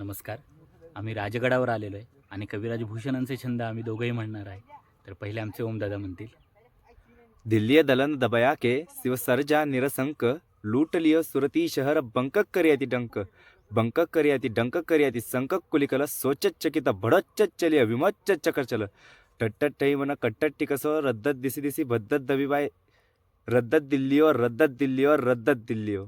नमस्कार. आम्ही राजगडावर आलेलो आहे आणि कविराज भूषणांचे छंद आम्ही दोघंही म्हणणार आहे. तर पहिले आमचे ओमदादा म्हणतील. दिल्लीय दलन दबया के शिव सरजा निरसंक लूट लियो सुरती शहर बंकक करियाती डंक. बंकक करियाती डंक करियाती संकक कुलिकल सोचत चकित भडच्च चलिय विमच्च चकर चल. टट्टट मन कट्टट टिकसो रद्दत दिसी दिसी भद्दत दबीबाय रद्दत दिल्लीओ रद्दत दिल्लीओ रद्दत दिल्लीओ.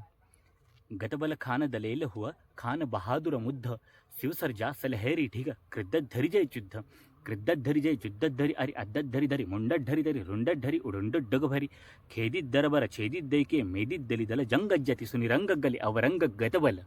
गतबल खान दलेल हुआ खान बहादुर मुद्ध शिवसर्जा सलहेरी ठीक क्रिद्दत धरी जय युद्ध क्रिद्दत धरी जय युद्धत धरी अरे अद्दत धरी धरी मुंडट धरी धरी रुंडट धरी उडुंडट डग भरी खेदीत दरबर छेदीत दैके मेदीत दली दल जंगज्जती सुनिरंग गली अवरंग गतबल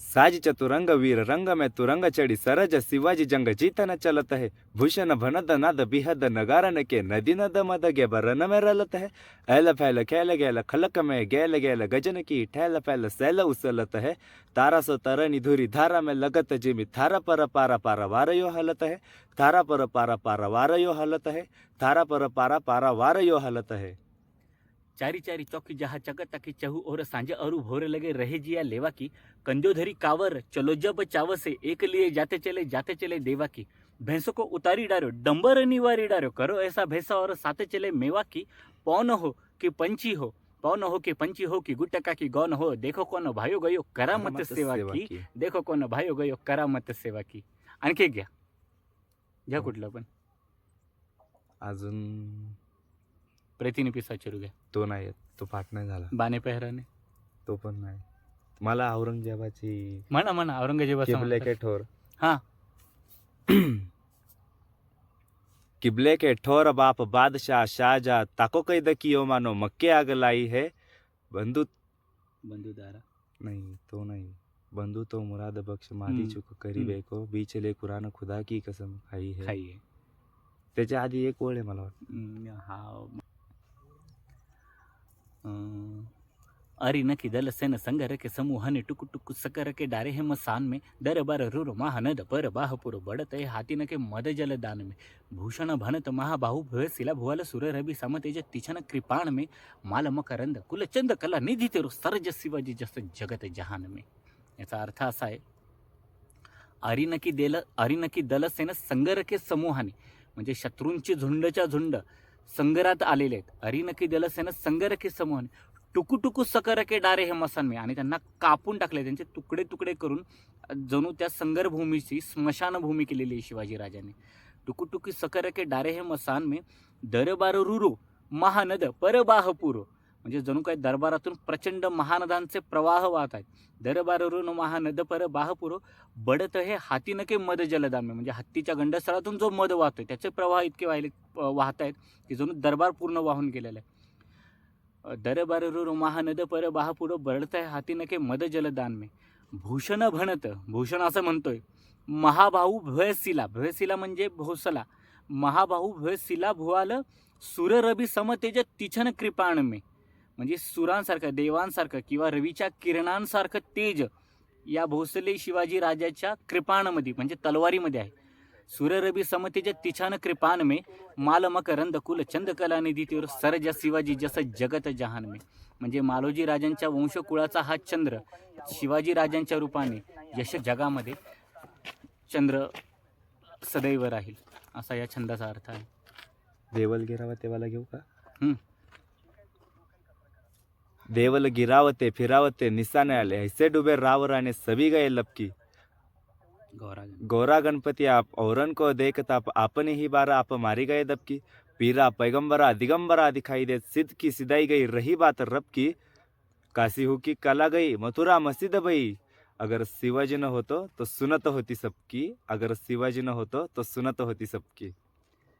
साज चतुरंग वीर रंग में तुरंग चढ़ी, सरज शिवाजी जंग जीतन चलत है। भूषण भनद नाद बिहद नगारन के नदी नद मद गे बरन में रलत है। ऐल फैल खेल गैल खलक में गैल गैल गजन की ठैल फैल सैल उसलत है। तारा सो तरनी धुरी धारा में लगत जिमी थारा पर पारा पारा वार यो हलत है। थारा पर पारा पारा वार यो हलत है। थारा पर पारा पारा वारयो हलत है। चारी चारी चौकी जहा चक तकी चहु और सांझे अरु भोर लगे रहे जिया लेवा की। कंजो धरी कावर चलो जब चावसे एक लिए जाते चले जाते चले देवा की। भैंसों को उतारी डारो डंबर निवारी डारो करो ऐसा भैंसा और साथे चले मेवा की। पौन हो कि पंछी हो पौन हो कि पंछी हो कि गुटका की गौन हो देखो कौन भाइयो गयो करामत सेवा की। देखो कोण भाइयो गयो करामत सेवा की। आणखी घ्या। घ्या. कुठलं पण. अजून प्रतिनी पिसाचरू घ्या तो नाही येत. तो पाठ नाही झाला. बाने पेहराने. तो पण नाही. मला औरंगजेबाची म्हणा म्हणा औरंगजेबाचा किबले म्हणतात. के ठोर हा. किबले के ठोर बाप बादशाह शाहजहा ताको कैद कियो मानो मक्के आग लाई है. बंधु बंधुदारा नहीं तो नहीं. बंधु तो मुराद बख्श मादी हम्म. चुक करीबे को बीचले कुरान खुदा की कसम खाई है. खाई आहे. त्याच्या आधी एक ओळ आहे मला वाटतं. हम्म, हा अं, अरि न की दल सेन संगर के समूह ने टुकु टुकु सकर के समूहाने टुक टुक सकर के डारे हे मसान में। दर बर रुर महानद पर बाहपुर बड़त है हाथी न के मद जल दान में। भूषण भनत महाबाहु भय शिला भुवल सुर रवि सम तेज तिछन कृपाण में। माल मकरंद कुलचंद कला निधी तेरु सरज शिवाजी जस जगत जहान में। याचा अर्थ असा आहे अरिनकी देल अरिनकी दल सेन संगर के समूहाने। म्हणजे शत्रूंची झुंडच्या झुंड संगरात आलेले आहेत. अरिनकी दलसेन संगरखी संगर के टुकू टुकू सकरके डारे हे मसान आणि त्यांना कापून टाकले. त्यांचे तुकडे तुकडे करून जणू त्या संगरभूमीची स्मशानभूमी केलेली आहे शिवाजी राजाने. टुकू सकरके डारे हे मसान मे. दरबार रुरू महानद परबाहपूर म्हणजे जणू काही दरबारातून प्रचंड महानदांचे प्रवाह वाहत आहेत. दरबार रुण महानद पर बाहपूर बडत हे हातीनके मद जलदान म्हणजे हत्तीच्या गंडस्थळातून जो मध वाहतोय त्याचे प्रवाह इतके वाहिले वाहत आहेत की जणू दरबार पूर्ण वाहून गेलेला आहे. दरबार रुर महानद पर बाहपुर बरडत आहे हातीनके मद जलदानमे भूषण भणत भूषण असं म्हणतोय. महाभाऊ भयसिला भयसिला म्हणजे भोसला. महाभाऊ भयसिला भुवाल सुररबी समतेज तिछन कृपाणमे. म्हणजे सुरांसारखं देवांसारखं किंवा रवीच्या किरणांसारखं तेज या भोसले शिवाजी राजाच्या कृपाणमध्ये म्हणजे तलवारीमध्ये आहे. सुररबी समतेज तिछान कृपान में माल मकरंद कुल चंद कला निधी तीवर सरज शिवाजी जस जगत जहान में म्हणजे मालोजी राजांच्या वंशकुळाचा हा चंद्र शिवाजी राजांच्या रूपाने यश जगामध्ये चंद्र सदैव राहील असा या छंदाचा अर्थ आहे. देवल गिरावते वाला घेऊ का? हम्म. देवल गिरावते फिरावते निशाने आले ऐसे डुबे रावराने सभी गए लपकी गौरा गणपति आप औरन को देखता आप आपने ही बार आप मारी गए दबकी पीरा पैगंबरा दिगंबरा दिखाई दे सिद्ध की सिदाई गई रही बात रब की काशी हु की कला गई मथुरा मस्जिद भई अगर शिवाजी न होतो तो सुनत होती सबकी अगर शिवाजी न होतो तो सुनत होती सबकी